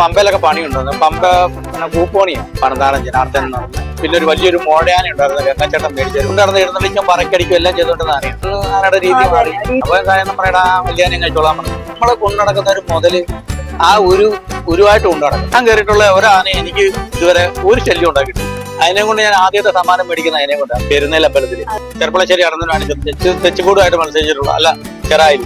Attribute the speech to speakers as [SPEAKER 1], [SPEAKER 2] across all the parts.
[SPEAKER 1] പമ്പയിലൊക്കെ പണിയുണ്ടായിരുന്നു പമ്പ പിന്നെ കൂപ്പോണിയാണ് പണിതാടൻ ജനാർദ്ദൻ എന്ന് പറഞ്ഞു. പിന്നെ ഒരു വലിയൊരു മോടയാന ഉണ്ടായിരുന്നു വെങ്ങച്ചേട്ടൻ മേടിച്ചു. ഉണ്ടായിരുന്നു എഴുന്നള്ളിക്കും പറക്കടിക്കും എല്ലാം ചെയ്തോണ്ട് അറിയാം. രീതി മാറി. അപ്പൊ നമ്മുടെ ആ കല്യാണം കഴിച്ചോളാൻ പറഞ്ഞു. നമ്മളെ കൊണ്ടുനടക്കുന്ന ഒരു മുതൽ ആ ഒരു ഉരുവായിട്ട് കൊണ്ടുനടക്കും ഞാൻ കയറിയിട്ടുള്ള ഒരാന എനിക്ക് ഇതുവരെ ഒരു ശല്യം ഉണ്ടാക്കിയിട്ടില്ല. അതിനെ കൊണ്ട് ഞാൻ ആദ്യത്തെ സമ്മാനം മേടിക്കുന്ന അതിനെ കൊണ്ടാണ് പെരുന്നേൽ അമ്പലത്തിൽ ചെറുപ്പളശ്ശേരി അടന്നിട്ടാണ് തെച്ചുകൂടുമായിട്ട് മത്സരിച്ചിട്ടുള്ള അല്ല ചെറായി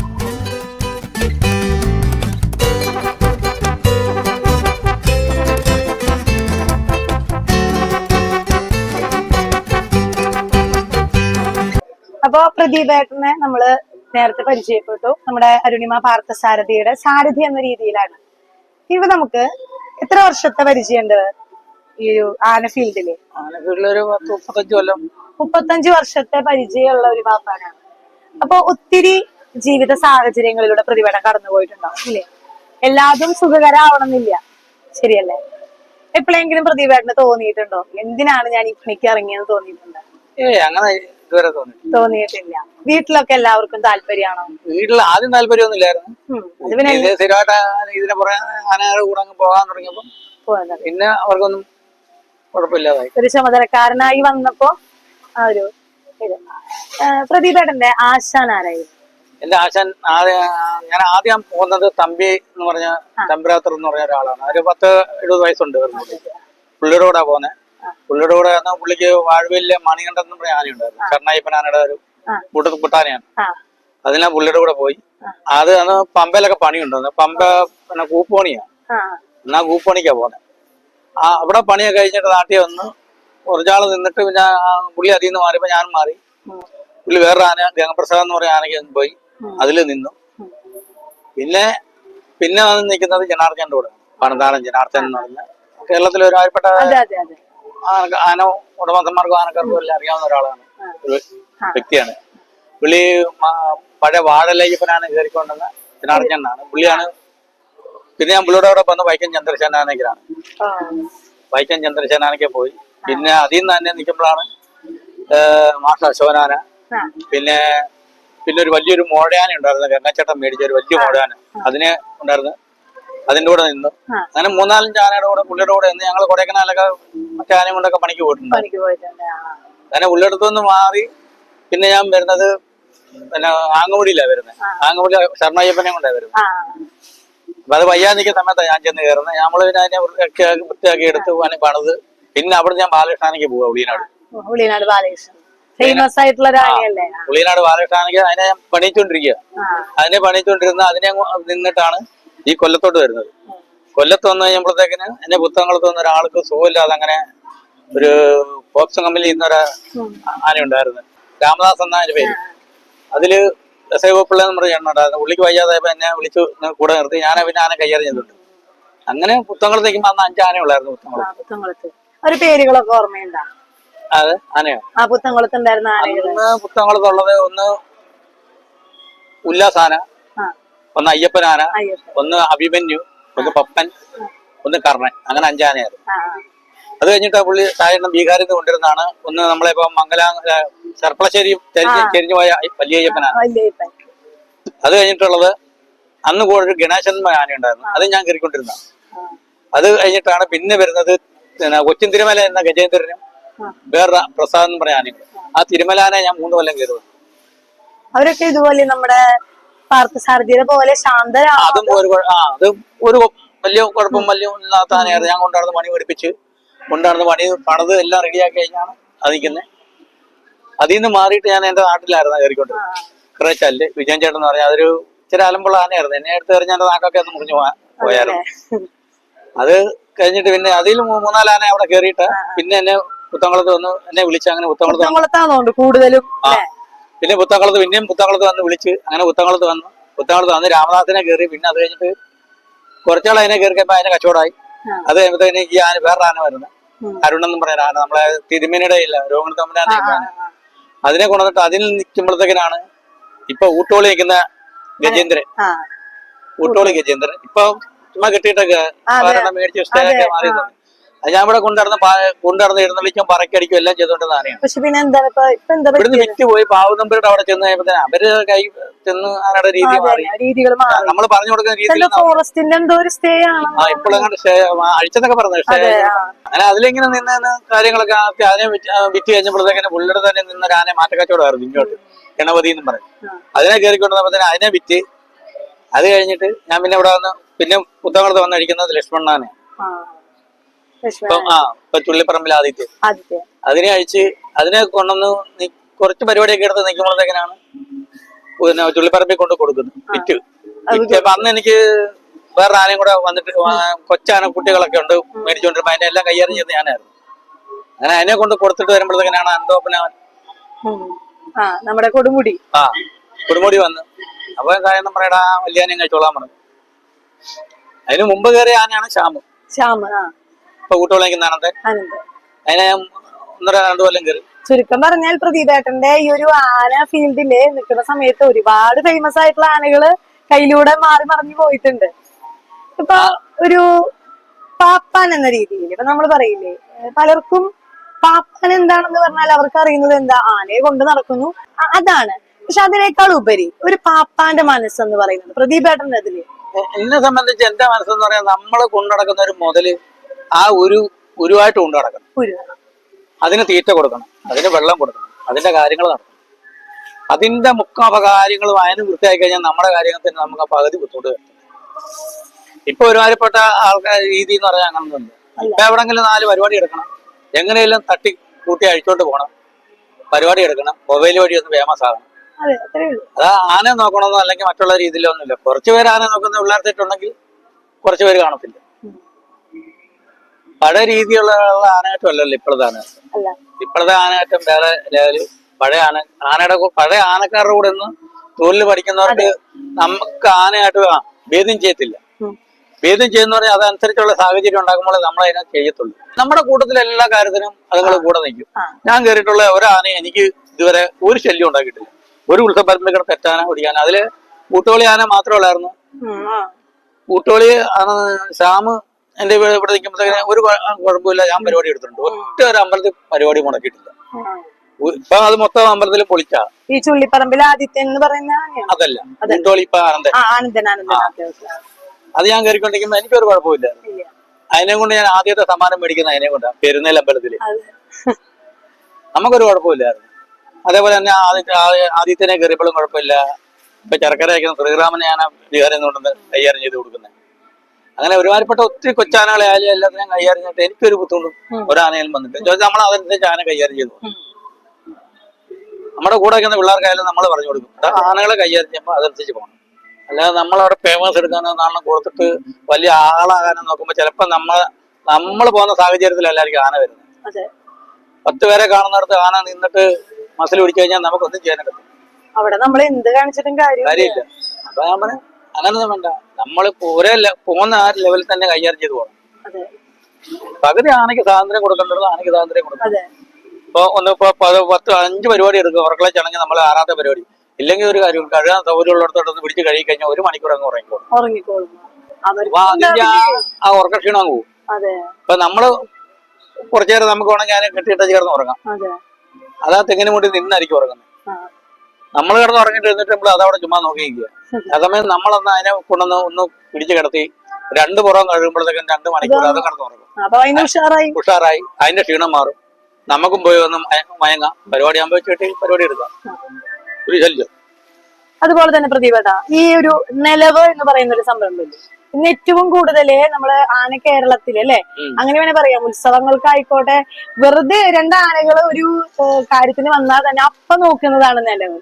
[SPEAKER 2] അപ്പൊ പ്രദീപേട്ടനെ നമ്മൾ നേരത്തെ പരിചയപ്പെട്ടു. നമ്മുടെ അരുണിമ പാർത്ഥസാരഥിയുടെ സാരഥി എന്ന രീതിയിലാണ്. ഇവ നമുക്ക് എത്ര വർഷത്തെ പരിചയമുണ്ട് ഈ ഒരു ആന
[SPEAKER 1] ഫീൽഡിൽ? പത്ത് മുപ്പത്തഞ്ച് കൊല്ലം.
[SPEAKER 2] മുപ്പത്തഞ്ച് വർഷത്തെ പരിചയമുള്ള ഒരു പാപ്പാനാണ്. അപ്പൊ ഒത്തിരി ജീവിത സാഹചര്യങ്ങളിലൂടെ പ്രതിഭടം കടന്നു പോയിട്ടുണ്ടാവും ഇല്ലേ? എല്ലാതും സുഖകരമാവണമെന്നില്ല ശരിയല്ലേ? എപ്പോഴെങ്കിലും പ്രതിഭേട്ടന് തോന്നിയിട്ടുണ്ടോ? എന്തിനാണ് ഞാൻ ഈ പണിക്ക് ഇറങ്ങിയെന്ന് തോന്നിയിട്ടുണ്ട്?
[SPEAKER 1] ഏ അങ്ങനെ ഇതുവരെ തോന്നി
[SPEAKER 2] തോന്നിയിട്ടില്ല. വീട്ടിലൊക്കെ എല്ലാവർക്കും താല്പര്യമാണോ?
[SPEAKER 1] വീട്ടിൽ ആദ്യം താല്പര്യമൊന്നുമില്ലായിരുന്നു. സ്ഥിരമായിട്ട് ഇതിനെ പുറകെ ആനകളുടെ കൂടെ അങ്ങ് പോകാൻ
[SPEAKER 2] തുടങ്ങിയപ്പോ
[SPEAKER 1] പിന്നെ അവർക്കൊന്നും കുഴപ്പമില്ലാതായി.
[SPEAKER 2] ഒരു ചുമതലക്കാരനായി വന്നപ്പോ ആ ഒരു ഇത്. പ്രദീപേട്ടന്റെ ആശാൻ ആരായിരുന്നു
[SPEAKER 1] എന്റെ ആശാൻ ഞാൻ ആദ്യം പോകുന്നത് തമ്പി എന്ന് പറഞ്ഞ തമ്പ്രാത്തർ എന്ന് പറഞ്ഞ ഒരാളാണ്. ഒരു പത്ത് എഴുപത് വയസ്സുണ്ട്. പുള്ളിയുടെ കൂടെ പോകുന്നത് പുള്ളിയുടെ കൂടെ വന്ന പുള്ളിക്ക് വാഴവിലെ മണികണ്ഠൻ എന്ന് പറഞ്ഞ ആനയുണ്ടായിരുന്നു കർണായിപ്പൻ ആനയുടെ ഒരു
[SPEAKER 2] കൂട്ട
[SPEAKER 1] കുട്ടാനയാണ്. അതിനാ പുള്ളിയുടെ കൂടെ പോയി. അത് അന്ന് പമ്പയിലൊക്കെ പണിയുണ്ടായിരുന്നു. പമ്പ പിന്നെ കൂപ്പണിയാണ് എന്നാ കൂപ്പണിക്കാ പോന്നെ. ആ അവിടെ പണിയൊക്കെ കഴിഞ്ഞിട്ട് നാട്ടിൽ വന്ന് കുറച്ചാൾ നിന്നിട്ട് പിന്നെ പുള്ളി അതിൽ നിന്ന് മാറിയപ്പോ ഞാനും മാറി. പുള്ളി വേറൊരു ആന ഗംഗപ്രസാദ് എന്ന് പറയുന്ന ആനയ്ക്ക് പോയി. അതിൽ നിന്നു. പിന്നെ പിന്നെ വന്ന് നിൽക്കുന്നത് ജനാർദ്ദന്റെ കൂടെ പണതാടൻ ജനാർദ്ദൻ എന്ന് പറഞ്ഞ കേരളത്തിലെ ഒരു
[SPEAKER 2] അതെ.
[SPEAKER 1] ആന- ഉടമസ്ഥന്മാർക്കും ആനക്കാർക്കും എല്ലാം അറിയാവുന്ന ഒരാളാണ്. ഒരു വ്യക്തിയാണ്. പുള്ളി പഴയ വാഴലയ്യപ്പനാണ് കയറിക്കൊണ്ടെന്ന് ജനാർദ്ദനാണ് പുള്ളിയാണ് പിന്നെ ഞാൻ പുള്ളിയുടെ അവിടെ വന്ന് വൈക്കം ചന്ദ്രശേനാനയ്ക്കാണ്
[SPEAKER 2] ആ,
[SPEAKER 1] വൈക്കം ചന്ദ്രശേനാനയ്ക്ക് പോയി. പിന്നെ അതിൽ നിന്ന് തന്നെ നിൽക്കുമ്പോഴാണ് മാഷ അശോനാന പിന്നെ പിന്നെ ഒരു വലിയൊരു മോഴയാന ഉണ്ടായിരുന്നു. ഗംഗച്ചട്ടം മേടിച്ച ഒരു വലിയ മോഴയാന അതിനെ ഉണ്ടായിരുന്നു. അതിന്റെ കൂടെ നിന്നു. അങ്ങനെ മൂന്നാലഞ്ച് ആനയുടെ കൂടെ പുള്ളിയുടെ കൂടെ നിന്ന് ഞങ്ങൾ കൊടൈക്കനാലൊക്കെ മറ്റേ ആനയും കൊണ്ടൊക്കെ പണിക്ക് പോയിട്ടുണ്ട്. അങ്ങനെ ഉള്ളിടത്തുനിന്ന് നിന്ന് മാറി പിന്നെ ഞാൻ വരുന്നത് പിന്നെ ആങ്ങമുടിയിലാണ് വരുന്നത് ആങ്ങമുടി ശർമ്മയ്യപ്പനെ കൊണ്ടാണ് വരുന്നത് അപ്പൊ അത് നിൽക്കുന്ന സമയത്താണ് ഞാൻ ചെന്ന് കയറുന്നത്. നമ്മൾ പിന്നെ അതിനെ വൃത്തിയാക്കി വൃത്തിയാക്കി എടുത്ത് പോകാൻ പണിത്. പിന്നെ അവിടെ ഞാൻ ബാലകൃഷ്ണാനിക്ക് പോവാ ഉളിയനാട്
[SPEAKER 2] ഉളിയനാട് ബാലകൃഷ്ണൻ. ഫേമസ് ആയിട്ടുള്ള
[SPEAKER 1] ഉളിയനാട് ബാലകൃഷ്ണാനയ്ക്ക് അതിനെ ഞാൻ പണിയിച്ചുകൊണ്ടിരിക്കുക അതിനെ പണിയിച്ചോണ്ടിരുന്ന അതിനെ നിന്നിട്ടാണ് ഈ കൊല്ലത്തോട്ട് വരുന്നത്. കൊല്ലത്ത് വന്നു കഴിയുമ്പോഴത്തേക്കിന് എന്റെ പുസ്തകങ്ങൾ വന്ന ഒരാൾക്ക് സുഖമില്ലാതെ അങ്ങനെ ഒരു പോപ്സ് കമ്പനിയിൽ ഇരുന്ന ഒരു ആന ഉണ്ടായിരുന്നു. രാമദാസ് എന്ന അതിന്റെ പേര്. അതിൽ എസ് ഐ ഗോപിള്ള എന്ന് പറഞ്ഞ എണ്ണുണ്ടായിരുന്നു ഉള്ളിക്ക് പുള്ളിക്ക് വയ്യാതായപ്പോ എന്നെ വിളിച്ചു കൂടെ നിർത്തി. ഞാൻ പിന്നെ ആന കൈകാര്യം ചെയ്തിട്ടുണ്ട്. അങ്ങനെ പുത്തങ്കളത്ത് വന്ന അഞ്ച് ആന ഉള്ളായിരുന്നു
[SPEAKER 2] ഒരു പേരുകളൊക്കെ ഓർമ്മയുണ്ടോ?
[SPEAKER 1] അതെ ആനയോ?
[SPEAKER 2] ആ ആനകൾ.
[SPEAKER 1] അന്ന് പുത്തങ്കളത്തുള്ളത് ഒന്ന് ഉല്ലാസാന ഒന്ന്
[SPEAKER 2] അയ്യപ്പനാന
[SPEAKER 1] ഒന്ന് അഭിമന്യു ഒന്ന് പപ്പൻ ഒന്ന് കർണൻ അങ്ങനെ അഞ്ചാനയായിരുന്നു. അത് കഴിഞ്ഞിട്ട് പുള്ളി സാധാരണ ബീഹാറിൽ നിന്ന് കൊണ്ടിരുന്നതാണ് ഒന്ന് നമ്മളെ ഇപ്പൊ മംഗലാ ചെർപ്പളശ്ശേരി ചെരിഞ്ഞ് ചെരിഞ്ഞു പോയ
[SPEAKER 2] വലിയപ്പനാണ്
[SPEAKER 1] അത് കഴിഞ്ഞിട്ടുള്ളത് അന്ന് കൂടെ ഗണേശൻ ആന ഉണ്ടായിരുന്നു. അത് ഞാൻ കയറിക്കൊണ്ടിരുന്ന. അത് കഴിഞ്ഞിട്ടാണ് പിന്നെ വരുന്നത് കൊച്ചിൻ തിരുമല എന്ന ഗജേന്ദ്രനും വേറെ പ്രസാദ് എന്ന് പറഞ്ഞ ആനയുണ്ട് ആ. തിരുമലാനെ ഞാൻ മൂന്ന് കൊല്ലം കയറുന്നു
[SPEAKER 2] അവരൊക്കെ ഇതുപോലെ നമ്മുടെ പാർത്ഥസാരഥിയുടെ പോലെ ശാന്തരാ
[SPEAKER 1] അതും ഒരു കുഴ- ആ അത് ഒരു വലിയ കുഴപ്പം വലിയ ഇല്ലാത്ത ആനയായിരുന്നു. ഞാൻ കൊണ്ടുനടന്ന് പണി പഠിപ്പിച്ച് കൊണ്ടുനടന്ന് പണി പണത് എല്ലാം റെഡിയാക്കി കഴിഞ്ഞാണ് അതിക്കുന്നത് അതിൽ നിന്ന് മാറിയിട്ട് ഞാൻ എന്റെ നാട്ടിലായിരുന്നു കയറിക്കൊണ്ടിരുന്നത് കുറേച്ചല്ല് വിജയൻ ചേട്ടൻ എന്ന് പറഞ്ഞാൽ അതൊരു ഇച്ചിരി അലമ്പുള്ള ആനയായിരുന്നു. എന്നെ എടുത്ത് എറിഞ്ഞ എന്റെ നാക്കൊക്കെ ഒന്ന് മുറിഞ്ഞു പോയായിരുന്നു അത്. കഴിഞ്ഞിട്ട് പിന്നെ അതിൽ മൂ- മൂന്നാൽ ആന അവിടെ കയറിയിട്ട് പിന്നെ എന്നെ പുത്തങ്കുളത്ത് വന്ന് എന്നെ വിളിച്ച് അങ്ങനെ പുത്തങ്കുളത്ത് വന്ന്
[SPEAKER 2] കൂടുതലും?
[SPEAKER 1] ആ. പിന്നെ പുത്താക്കളത്ത് പിന്നെയും പുത്താക്കളത്ത് വന്ന് വിളിച്ച് അങ്ങനെ പുത്താക്കളത്ത് വന്നു. പുത്താക്കളത്ത് വന്ന് രാമദാസിനെ കയറി പിന്നെ അത് കഴിഞ്ഞിട്ട് കുറച്ചാൾ അതിനെ കയറി കഴിയുമ്പോൾ അതിനെ കച്ചവടമായി. അത് കഴിയുമ്പോഴത്തേന് ഈ ആന വേറെ ആന വരുന്നത്. അരുണെന്നും പറയുന്ന ആന. നമ്മളെ തിരുമേനിയുടെ ഇല്ല രോഗങ്ങൾ തമ്മിലാണ് അതിനെ കൊണ്ടുവന്നിട്ട് അതിൽ നിൽക്കുമ്പോഴത്തേക്കിനാണ് ഇപ്പൊ ഊട്ടോളി നിൽക്കുന്ന ഗജേന്ദ്രൻ. ഊട്ടോളി ഗജേന്ദ്രൻ. ഇപ്പൊ ചുമ്മാ കിട്ടിയിട്ടൊക്കെ മേടിച്ച് സ്റ്റേജൊക്കെ
[SPEAKER 2] അതെ,
[SPEAKER 1] മാറി
[SPEAKER 2] ആ.
[SPEAKER 1] അത് ഞാൻ ഇവിടെ കൊണ്ടുനടന്ന് കൊണ്ടുനടന്ന് എഴുന്നള്ളിക്കും പറക്കടിക്കും എല്ലാം ചെയ്തോണ്ടെന്ന് ആനയാണ്.
[SPEAKER 2] പക്ഷെ പിന്നെ എന്താ ഇപ്പൊ എന്താ
[SPEAKER 1] ഇവിടുന്ന് വിറ്റ് പോയി പാവനമ്പരുടെ അവിടെ ചെന്ന് കഴിയുമ്പോ അവർ കൈ ചെന്ന് ആനയുടെ രീതി മാറി.
[SPEAKER 2] രീതികൾ
[SPEAKER 1] നമ്മൾ പറഞ്ഞു കൊടുക്കുന്ന
[SPEAKER 2] രീതി ഫോറസ്റ്റിന്റെ എന്തോ ഒരു സ്റ്റേ ആണ്.
[SPEAKER 1] ആ ഇപ്പോഴങ്ങോട്ട് അഴിച്ചെന്നൊക്കെ പറഞ്ഞു
[SPEAKER 2] സ്റ്റേ.
[SPEAKER 1] അങ്ങനെ അതിലിങ്ങനെ നിന്ന് കാര്യങ്ങളൊക്കെ ആക്കി അതിനെ വിറ്റ് കഴിഞ്ഞപ്പോഴത്തേക്കും കഴിഞ്ഞപ്പോഴത്തേക്കിന് പുള്ളിയുടെ തന്നെ നിന്നൊരു ആനയെ മാറ്റക്കച്ചവടമായിരുന്നു ഇങ്ങോട്ട്. ഗണപതി എന്നും പറയും
[SPEAKER 2] ആ.
[SPEAKER 1] അതിനെ കയറിക്കൊണ്ടുവന്നപ്പോ അതിനെ വിറ്റ് അത് കഴിഞ്ഞിട്ട് ഞാൻ പിന്നെ ഇവിടെ വന്ന് പിന്നെ പുത്തങ്ങളത്ത് വന്നടിക്കുന്നത് ലക്ഷ്മണനാണ് ലക്ഷ്മണനെ
[SPEAKER 2] ആ.
[SPEAKER 1] ചുള്ളിപ്പറമ്പിൽ ആദിത്യം.
[SPEAKER 2] ആദിത്യ.
[SPEAKER 1] അതിനെ അഴിച്ച് അതിനെ കൊണ്ടുവന്ന് നീ കുറച്ച് പരിപാടിയൊക്കെ എടുത്ത് നിൽക്കുമ്പോഴത്തേക്കിനാണ് പിന്നെ ചുള്ളിപ്പറമ്പിൽ കൊണ്ട് കൊടുക്കുന്നത് വിറ്റ്. വിറ്റ്. അപ്പൊ അന്ന് എനിക്ക് വേറെ ആനയും കൂടെ വന്നിട്ട് കൊച്ചാന കുട്ടികളൊക്കെ ഉണ്ട് മേടിച്ചോണ്ടിരുമ്പോ അതിനെ എല്ലാം കൈകാര്യം ചെയ്ത് ഞാനായിരുന്നു. അങ്ങനെ അതിനെ കൊണ്ട് കൊടുത്തിട്ട്
[SPEAKER 2] വരുമ്പോഴത്തേക്കാണ്. ആ നമ്മുടെ കൊടുമുടി.
[SPEAKER 1] ആ കൊടുമുടി വന്ന്. അപ്പൊ കാര്യം പറയടാ വല്യാനം കഴിച്ചോളാൻ പറഞ്ഞു. അതിന് മുമ്പ് കയറിയ ആനയാണ് ശ്യാമ്.
[SPEAKER 2] ശ്യാമ
[SPEAKER 1] ഇപ്പൊ കൂട്ടുകൊള്ളിക്കുന്ന ആനന്ദൻ.
[SPEAKER 2] ആനന്ദ്
[SPEAKER 1] അതിനെ ഞാൻ ഒന്നര രണ്ടു കൊല്ലം കയറി.
[SPEAKER 2] ചുരുക്കം പറഞ്ഞാൽ പ്രദീപേട്ടന്റെ ഈ ഒരു ആന ഫീൽഡിൽ നിൽക്കുന്ന സമയത്ത് ഒരുപാട് ഫേമസ് ആയിട്ടുള്ള ആനകൾ കയ്യിലൂടെ മാറി മറിഞ്ഞു പോയിട്ടുണ്ട്. ഇപ്പൊ ഒരു പാപ്പാൻ എന്ന രീതിയിൽ ഇപ്പൊ നമ്മൾ പറയില്ലേ പലർക്കും പാപ്പാൻ എന്താണെന്ന് പറഞ്ഞാൽ അവർക്ക് അറിയുന്നത് എന്താ ആനയെ കൊണ്ട് നടക്കുന്നു. അതാണ്. പക്ഷെ അതിനേക്കാൾ ഉപരി ഒരു പാപ്പാന്റെ മനസ്സെന്ന് പറയുന്നത് പ്രദീപേട്ടന്റെ
[SPEAKER 1] അതിൽ എന്നെ സംബന്ധിച്ച് എന്റെ മനസ്സെന്ന് പറയാൻ കൊണ്ടു നടക്കുന്ന ഒരു മുതൽ ആ ഒരു ഉരുവായിട്ട് കൊണ്ടു നടക്കണം. അതിന് തീറ്റ കൊടുക്കണം. അതിന് വെള്ളം കൊടുക്കണം. അതിന്റെ കാര്യങ്ങൾ നടക്കണം. അതിന്റെ മുക്കാപകാര്യങ്ങളും അതിന് വൃത്തിയാക്കി കഴിഞ്ഞാൽ നമ്മുടെ കാര്യങ്ങൾ തന്നെ നമുക്ക് ആ പകുതി ബുദ്ധിമുട്ട് ഇപ്പൊ ഒരുമാതിരിപ്പെട്ട ആൾക്കാർ രീതി എന്ന് പറഞ്ഞാൽ അങ്ങനൊന്നുണ്ട് ഇപ്പൊ എവിടെങ്കിലും നാല് പരിപാടി എടുക്കണം. എങ്ങനെയെങ്കിലും തട്ടി കൂട്ടി അഴിച്ചോണ്ട് പോകണം. പരിപാടി എടുക്കണം. മൊബൈൽ വഴി ഒന്ന് ഫേമസ് ആകണം.
[SPEAKER 2] അതെ
[SPEAKER 1] ആന നോക്കണമെന്നോ അല്ലെങ്കിൽ മറ്റുള്ള രീതിയിലൊന്നുമില്ല. കുറച്ചുപേർ ആനെ നോക്കുന്ന പിള്ളേർത്തിട്ടുണ്ടെങ്കിൽ കുറച്ച് കുറച്ചുപേര് കാണത്തില്ല. പഴയ രീതിയുള്ള ആനയാട്ടം അല്ലല്ലോ ഇപ്പോഴത്തെ
[SPEAKER 2] ആന.
[SPEAKER 1] ഇപ്പോഴത്തെ ആനയാട്ടം വേറെ ലെവൽ. പഴയ ആന ആനയുടെ പഴയ ആനക്കാരുടെ കൂടെ ഒന്ന് തൊഴിൽ പഠിക്കുന്നവർക്ക് നമുക്ക് ആനയായിട്ട് ഭേദം ചെയ്യത്തില്ല. ഭേദം ചെയ്യുന്ന പറഞ്ഞാൽ അതനുസരിച്ചുള്ള സാഹചര്യം ഉണ്ടാക്കുമ്പോൾ നമ്മൾ അതിനെ ചെയ്യത്തുള്ളൂ. നമ്മുടെ കൂട്ടത്തിൽ എല്ലാ കാര്യത്തിനും അതുങ്ങൾ കൂടെ നിൽക്കും. ഞാൻ കയറിയിട്ടുള്ള ഒരാനയെ എനിക്ക് ഇതുവരെ ഒരു ശല്യം ഉണ്ടാക്കിയിട്ടില്ല. ഒരു ഉത്സവപ്പരപ്പിൽ കിടന്ന് തെറ്റാന ഓടിക്കാൻ അതിൽ കൂട്ടുകളി ആന മാത്രമല്ലായിരുന്നു. കൂട്ടുകളി ആന ശ്യാമ് എന്റെ ഇവിടെ ഇവിടെ നിൽക്കുമ്പോഴത്തേക്കിന് ഒരു കുഴ- കുഴപ്പമില്ല ഞാൻ പരിപാടി എടുത്തിട്ടുണ്ട്. ഒറ്റ ഒരു അമ്പലത്തിൽ പരിപാടി മുടക്കിയിട്ടില്ല. ഇപ്പൊ അത് മൊത്തം അമ്പലത്തിൽ പൊളിച്ചാ.
[SPEAKER 2] ഈ ചുള്ളിപ്പറമ്പിൽ ആദിത്യൻ എന്ന് പറയുന്ന
[SPEAKER 1] അതല്ല ആനന്ദൻ. അത് ഞാൻ കയറിക്കൊണ്ടിരിക്കുമ്പോ എനിക്കൊരു കുഴപ്പമില്ല. അതിനെ കൊണ്ട് ഞാൻ ആദ്യത്തെ സമ്മാനം മേടിക്കുന്ന അതിനെ കൊണ്ട് പെരുന്നേൽ
[SPEAKER 2] അമ്പലത്തിൽ.
[SPEAKER 1] നമുക്കൊരു കുഴപ്പമില്ലായിരുന്നു അതേപോലെ തന്നെ ആദ്യത്തിനെ കയറിയപ്പോഴും കുഴപ്പമില്ല. ഇപ്പൊ ചെറുക്കര അയക്കുന്ന ശ്രീറാമനെ ഞാൻ വിഹാരം കൊണ്ടുവന്ന് കൈകാര്യം ചെയ്ത് കൊടുക്കുന്നത് അങ്ങനെ ഒരുമാതിരിപ്പെട്ട ഒത്തിരി കൊച്ചാനകളെ ആയാലും എല്ലാത്തിനും കൈകാര്യം ചെയ്തിട്ട് എനിക്കൊരു ബുദ്ധിമുട്ടും. ഒരാനയിലും വന്നിട്ട് നമ്മൾ അതനുസരിച്ച് ആന കൈകാര്യം ചെയ്തു. നമ്മുടെ കൂടെ നിൽക്കുന്ന പിള്ളേർക്കായാലും നമ്മൾ പറഞ്ഞു കൊടുക്കും. "എടാ, ആനകളെ കൈകാര്യം ചെയ്യുമ്പോൾ അതനുസരിച്ച് പോകണം അല്ലാതെ നമ്മളവിടെ ഫേമസ് എടുക്കാനോ നാളെ കൊടുത്തിട്ട് വലിയ ആളാകാനോ നോക്കുമ്പോൾ ചിലപ്പോൾ നമ്മൾ നമ്മൾ പോകുന്ന സാഹചര്യത്തിലല്ലായിരിക്കും ആന വരുന്നത്. പത്ത് പേരെ കാണുന്നിടത്ത് ആന നിന്നിട്ട് മസിൽ പിടിച്ചു കഴിഞ്ഞാൽ നമുക്കൊന്നും ചെയ്യാനൊക്കെ
[SPEAKER 2] അവിടെ നമ്മൾ എന്ത് കാണിച്ചിട്ടും കാര്യമില്ല.
[SPEAKER 1] അപ്പൊ ഞാൻ പറഞ്ഞു. അങ്ങനൊന്നും വേണ്ട. നമ്മൾ ഒരേ പോകുന്ന ആ ലെവലിൽ തന്നെ കൈകാര്യം ചെയ്തു പോകണം പകുതി ആനയ്ക്ക് സ്വാതന്ത്ര്യം കൊടുക്കേണ്ടത് ആനയ്ക്ക് സ്വാതന്ത്ര്യം കൊടുക്കണം. ഇപ്പൊ ഒന്ന് ഇപ്പൊ പത് പത്ത് അഞ്ച് പരിപാടി എടുക്കുക ഉറക്കളെ ചടങ്ങ് നമ്മൾ ആറാമത്തെ പരിപാടി. ഇല്ലെങ്കിൽ ഒരു കാര്യം കഴുകാൻ സൗകര്യമുള്ളിടത്തോട്ടൊന്ന് പിടിച്ച് കഴുകി കഴിഞ്ഞാൽ ഒരു മണിക്കൂർ അങ്ങ് ഉറങ്ങിക്കോളും. അതിന്റെ ആ- ഉറക്കക്ഷീണം ഉറക്ക ക്ഷീണം അങ്ങ് പോകും ഇപ്പൊ നമ്മൾ കുറച്ചു നേരം നമുക്ക് വേണമെങ്കിൽ കെട്ടിയിട്ട് ചേർന്ന് ഉറങ്ങാം.
[SPEAKER 2] അതെ.
[SPEAKER 1] തെങ്ങിന് മുട്ടി നിന്നായിരിക്കും ഉറങ്ങുന്നത്. നമ്മൾ കിടന്ന് ഉറങ്ങിട്ട് നമ്മൾ അതവിടെ ചുമ്മാ നോക്കിയിരിക്കുക അതേസമയം നമ്മളൊന്ന് അതിനെ കൊണ്ടൊന്ന് ഒന്ന് പിടിച്ചു കിടത്തി രണ്ട് പുറം കഴിയുമ്പോഴത്തേക്കും രണ്ട് മണിക്കൂർ അത് കിടന്ന് ഉറങ്ങും.
[SPEAKER 2] ഉഷാറായി.
[SPEAKER 1] ഉഷാറായി. അതിന്റെ ക്ഷീണം മാറും. നമുക്കും പോയി ഒന്ന് മയ- മയങ്ങാം. പരിപാടി ആകുമ്പോൾ വെച്ചിട്ട് പരിപാടി എടുക്കാം. ഒരു ശല്യം
[SPEAKER 2] അതുപോലെ തന്നെ പ്രദീപേട്ട ഈ ഒരു നിലവ് എന്ന് പറയുന്ന ഒരു സംരംഭമില്ലേ ഇന്ന് ഏറ്റവും കൂടുതൽ നമ്മൾ ആന കേരളത്തിൽ അല്ലെ. അങ്ങനെ വേണേ പറയാം. ഉത്സവങ്ങൾക്കായിക്കോട്ടെ. വെറുതെ രണ്ട് ആനകൾ ഒരു കാര്യത്തിന് വന്നാൽ തന്നെ അപ്പൊ നോക്കുന്നതാണ് നിലവ്.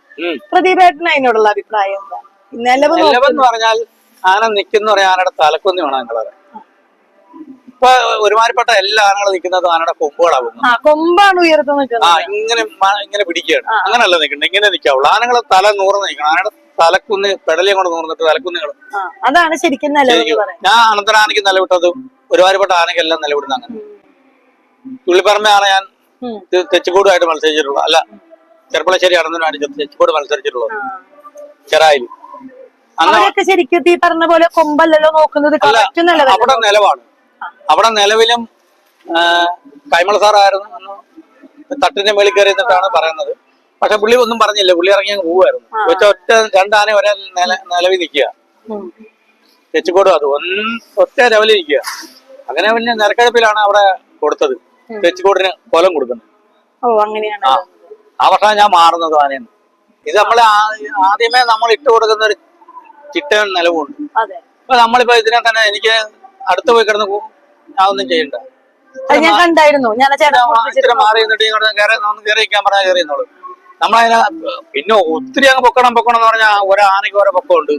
[SPEAKER 2] പ്രദീപേട്ടന് അതിനോടുള്ള അഭിപ്രായം എന്താണ് നിലവ്
[SPEAKER 1] നിലവെന്ന് പറഞ്ഞാൽ ആന നിൽക്കുന്ന പറയാൻ ആനയുടെ തലക്കൊന്നി വേണം കളറ് ഇപ്പൊ ഒരുമാരിപ്പെട്ട എല്ലാ ആനകളും നിൽക്കുന്നത് ആനയുടെ
[SPEAKER 2] കൊമ്പുകളാവും കൊമ്പാണ് ഉയർത്തുന്നത്
[SPEAKER 1] ആ ഇങ്ങനെ ഇങ്ങനെ പിടിക്കുകയാണ്.
[SPEAKER 2] അങ്ങനെയല്ല
[SPEAKER 1] അങ്ങനല്ല നിൽക്കുന്നത് ഇങ്ങനെ നിൽക്കാവുള്ളൂ. ആനകളെ തല നൂറ് നിൽക്കണം. ആനയുടെ തലക്കുന്ന് പെടലിയും കൊണ്ട് നോർന്നിട്ട് തലക്കുന്നുകൾ
[SPEAKER 2] അതാണ് ശരിക്കും
[SPEAKER 1] ഞാൻ അനന്തര ആനയ്ക്ക് നിലവിട്ടത് ഒരുമാതിരിപ്പെട്ട ആനയ്ക്കെല്ലാം നിലവിടുന്ന അങ്ങനെ തുള്ളിപ്പറമ്പ ആന ഞാൻ തെച്ചുകൂടുമായിട്ട് മത്സരിച്ചിട്ടുള്ളത്. അല്ല ചെറുപ്പളശ്ശേരി അടന്നതിനാണ് തെച്ചിക്കോട് മത്സരിച്ചിട്ടുള്ളത്.
[SPEAKER 2] ചെറായി
[SPEAKER 1] ചെറായിൽ.
[SPEAKER 2] ശരിക്കും ഈ പറഞ്ഞ പോലെ കൊമ്പല്ലല്ലോ നോക്കുന്നത്
[SPEAKER 1] അവിടെ നിലവാണ്. അവിടെ നിലവിലും കൈമള സാറായിരുന്നു തട്ടിന്റെ മേളിൽ കയറി എന്നിട്ടാണ് പറയുന്നത്. പക്ഷെ പുള്ളി ഒന്നും പറഞ്ഞില്ല. പുള്ളി ഇറങ്ങി അങ്ങ് പോവായിരുന്നു. ഒറ്റ ഒറ്റ രണ്ടാന ഒരേ നില നിലവിൽ നിൽക്കുക. തെച്ചിക്കോടും അത് ഒന്ന് ഒറ്റ ലെവലിൽ നിൽക്കുക അങ്ങനെ പിന്നെ നിരക്കഴപ്പിലാണ് അവിടെ കൊടുത്തത്. തെച്ചിക്കോടിന് കൊലം കൊടുക്കുന്നത്.
[SPEAKER 2] ഓ അങ്ങനെയാണ്.
[SPEAKER 1] ആ. വർഷം ഞാൻ മാറുന്നത് ആനയെന്ന് ഇത് നമ്മൾ ആദ്യമേ നമ്മൾ ഇട്ട് കൊടുക്കുന്ന ഒരു ചിട്ട നിലവുണ്ട് അപ്പൊ നമ്മളിപ്പോ ഇതിനെ തന്നെ എനിക്ക് അടുത്ത് പോയി കിടന്ന് ഒന്നും ചെയ്യണ്ട.
[SPEAKER 2] ഞാൻ കണ്ടായിരുന്നു. ഞാൻ
[SPEAKER 1] മാറി നിന്നിട്ട് ഇങ്ങോട്ട് കയറി കയറി നിൽക്കാൻ പറഞ്ഞാൽ കയറി നിന്നോളൂ. നമ്മളതിനെ പിന്നെ ഒത്തിരി അങ്ങ് പൊക്കണം പൊക്കണം എന്ന് പറഞ്ഞാൽ ഓരോ ആനയ്ക്ക് ഓരോ പൊക്കമുണ്ട്.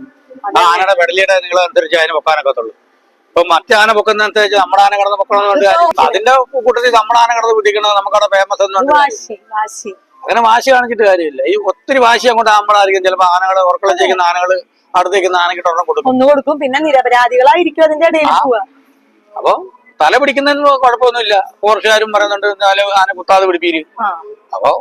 [SPEAKER 1] ആ ആനയുടെ വെടലിയുടെ നിങ്ങൾ അനുസരിച്ച് അതിന് പൊക്കാനൊക്കത്തുള്ളൂ ഇപ്പൊ മറ്റേ ആന പൊക്കുന്നതനുസരിച്ച് നമ്മുടെ ആന കിടന്ന് പൊക്കണം അതിന്റെ കൂട്ടത്തിൽ നമ്മുടെ ആന കിടന്ന് പിടിക്കണത് നമുക്കവിടെ ഫേമസ് എന്നുണ്ട് അങ്ങനെ വാശി കാണിച്ചിട്ട് കാര്യമില്ല. ഈ ഒത്തിരി വാശി അങ്ങോട്ട് ആകുമ്പോഴായിരിക്കും ചിലപ്പോൾ ആനകൾ ഉറക്കളം ചെയ്യുന്ന ആനകൾ അടുത്തേക്ക് ഒരെണ്ണം കൊടുക്കും.
[SPEAKER 2] ഒന്ന് കൊടുക്കും പിന്നെ നിരപരാധികളായിരിക്കും അതിന്റെ ഇടയിൽ
[SPEAKER 1] അപ്പൊ തല പിടിക്കുന്നതിന് കുഴപ്പമൊന്നുമില്ല. ഫോറസ്റ്റുകാരും പറയുന്നുണ്ട് ആന കുത്താതെ പിടിപ്പീര്. അപ്പൊ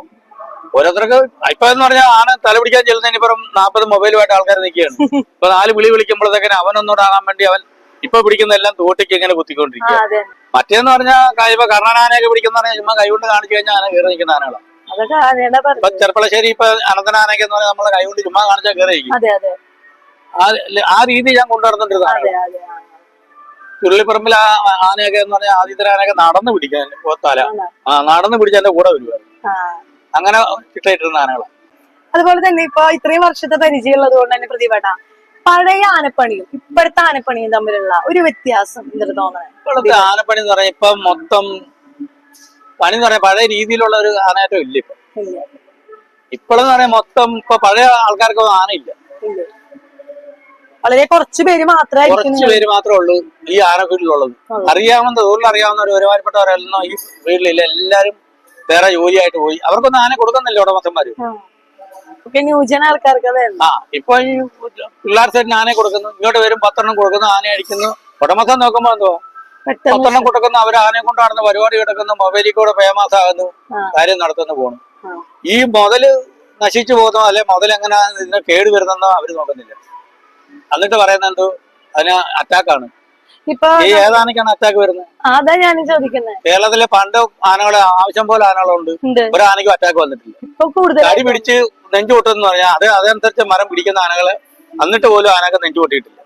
[SPEAKER 1] ഓരോരുത്തർക്ക് ഇപ്പൊ എന്ന് പറഞ്ഞാൽ ആണ് തലപിടിക്കാൻ ചെല്ലുന്നതിന് ഇപ്പം നാൽപ്പത് മൊബൈലുമായിട്ട് ആൾക്കാർ നിൽക്കുകയാണ്. ഇപ്പൊ നാല് വിളി വിളിക്കുമ്പോഴത്തേക്കിന് അവനൊന്നുകൂടാകാൻ വേണ്ടി അവൻ ഇപ്പൊ പിടിക്കുന്ന എല്ലാം തോട്ടിക്ക് ഇങ്ങനെ കുത്തിക്കൊണ്ടിരിക്കുക മറ്റേന്ന് പറഞ്ഞാൽ ഇപ്പൊ കർണാനാനയൊക്കെ പിടിക്കുന്ന പറഞ്ഞാൽ ചുമ്മാ കൈകൊണ്ട് കാണിച്ചു കഴിഞ്ഞാൽ ആന കയറി നിൽക്കുന്ന ആനകളാണ് ഇപ്പൊ ചെറുപ്പളശ്ശേരി ഇപ്പൊ അനന്തനാനയൊക്കെ എന്ന് പറഞ്ഞാൽ നമ്മളെ കൈകൊണ്ട് ചുമ്മാ കാണിച്ചാൽ കയറി നിൽക്കും.
[SPEAKER 2] അതെ അതെ.
[SPEAKER 1] ആ രീതി ഞാൻ കൊണ്ടുവരുന്നുണ്ട്
[SPEAKER 2] ചുരുളിപ്പറമ്പിൽ ആ.
[SPEAKER 1] ആനയൊക്കെ എന്ന് പറഞ്ഞാൽ ആദ്യത്തെ ആനയൊക്കെ നടന്നു പിടിക്കാൻ തല ആ നടന്നു പിടിച്ച് എന്റെ കൂടെ വരുവാ.
[SPEAKER 2] ആ.
[SPEAKER 1] അങ്ങനെ കിട്ടായിട്ടുള്ള ആനകളാണ്
[SPEAKER 2] അതുപോലെ തന്നെ ഇപ്പൊ ഇത്രയും വർഷത്തെ പരിചയമുള്ളത് കൊണ്ട് തന്നെ പ്രതിഭട പഴയ ആനപ്പണിയും ഇപ്പോഴത്തെ ആനപ്പണിയും തമ്മിലുള്ള ഒരു വ്യത്യാസം എന്തൊരു തോന്നണേ
[SPEAKER 1] ഇപ്പോഴത്തെ ആനപ്പണി എന്ന് പറഞ്ഞാൽ ഇപ്പൊ മൊത്തം പണി എന്ന് പറഞ്ഞാൽ പഴയ രീതിയിലുള്ള ഒരു ആനയാറ്റം ഇല്ല ഇപ്പൊ. ഇപ്പോഴെന്ന് പറഞ്ഞാൽ മൊത്തം ഇപ്പൊ പഴയ ആൾക്കാർക്ക് ആനയില്ല
[SPEAKER 2] ഇല്ല. വളരെ കുറച്ച് പേര് മാത്രമേ
[SPEAKER 1] കുറച്ച് പേര് മാത്രമേ ഉള്ളൂ ഈ ആനക്കുള്ളിലുള്ളത് അറിയാവുന്ന തൊഴിൽ അറിയാവുന്ന ഒരു ഒരുമാതിരിപ്പെട്ടവരെല്ലാം ഈ വീട്ടിലില്ല. എല്ലാരും വേറെ ജോലിയായിട്ട് പോയി. അവർക്കൊന്നും ആന കൊടുക്കുന്നില്ല ഉടമസ്ഥന്മാര്
[SPEAKER 2] ആൾക്കാർക്ക്
[SPEAKER 1] ആ ഇപ്പൊ ഈ പിള്ളേർ സൈഡിന് ആനയെ കൊടുക്കുന്നു. ഇങ്ങോട്ട് വരും പത്തെണ്ണം കൊടുക്കുന്നു ആന അടിക്കുന്നു. ഉടമസ്ഥൻ നോക്കുമ്പോ
[SPEAKER 2] എന്തോ?
[SPEAKER 1] പത്തെണ്ണം കൊടുക്കുന്നു അവർ ആനയെ കൊണ്ട് നടന്ന് പരിപാടി കിടക്കുന്നു മൊബൈലിൽ കൂടെ ഫേമസ് ആകുന്നു. കാര്യം നടത്തുന്നു പോണു. ഈ മുതൽ നശിച്ചു പോകുന്നോ അല്ലെ മുതൽ എങ്ങനെ കേട് വരുന്നെന്നോ അവർ നോക്കുന്നില്ല. എന്നിട്ട് പറയുന്നത് എന്തോ? അതിന് അറ്റാക്കാണ്
[SPEAKER 2] ഇപ്പൊ
[SPEAKER 1] ഏതാനക്കാണ് അറ്റാക്ക് വരുന്നത്
[SPEAKER 2] അതാ ഞാൻ ചോദിക്കുന്നത്
[SPEAKER 1] കേരളത്തിലെ പണ്ട് ആനകളെ ആവശ്യം പോലെ ആനകളുണ്ട്.
[SPEAKER 2] ഒരാനക്കും
[SPEAKER 1] ഒരു ആനയ്ക്കും അറ്റാക്ക് വന്നിട്ടില്ല.
[SPEAKER 2] ഇപ്പൊ കൂടുതൽ
[SPEAKER 1] അടി പിടിച്ച് നെഞ്ചു പൊട്ടെന്ന് പറഞ്ഞാൽ അത് അതനുസരിച്ച് മരം പിടിക്കുന്ന ആനകളെ എന്നിട്ട് പോലും ആനക്ക് നെഞ്ചു പൊട്ടിയിട്ടില്ല.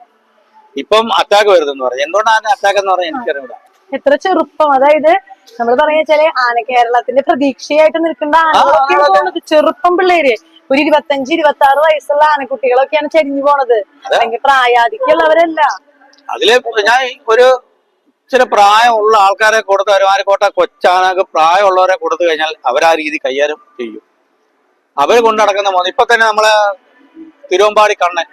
[SPEAKER 1] ഇപ്പം അറ്റാക്ക് വരുന്നെന്ന് പറഞ്ഞു. എന്തുകൊണ്ടാണ് അറ്റാക്ക് എന്ന് പറഞ്ഞാൽ എനിക്കറിയില്ല
[SPEAKER 2] എത്ര ചെറുപ്പം. അതായത് നമ്മൾ പറയാ വെച്ചാൽ ആന കേരളത്തിന്റെ പ്രതീക്ഷയായിട്ട് നിൽക്കുന്ന ആനകളൊക്കെ പോകുന്നത് ചെറുപ്പം പിള്ളേര്. ഒരു ഇരുപത്തഞ്ച് ഇരുപത്തി ആറ് വയസ്സുള്ള ആനക്കുട്ടികളൊക്കെയാണ് ചരിഞ്ഞു പോണത്. അല്ലെങ്കിൽ പ്രായാധിക്യമുള്ളവരല്ല.
[SPEAKER 1] അതിൽ ഞാൻ ഒരു ചില പ്രായമുള്ള ആൾക്കാരെ കൊടുത്ത് വരുമാനക്കോട്ടെ കൊച്ചാനക്ക് പ്രായമുള്ളവരെ കൊടുത്തു കഴിഞ്ഞാൽ അവർ ആ രീതി കൈകാര്യം ചെയ്യും. അവർ കൊണ്ടടക്കുന്ന മോദി ഇപ്പൊ തന്നെ നമ്മളെ തിരുവമ്പാടി കണ്ണൻ.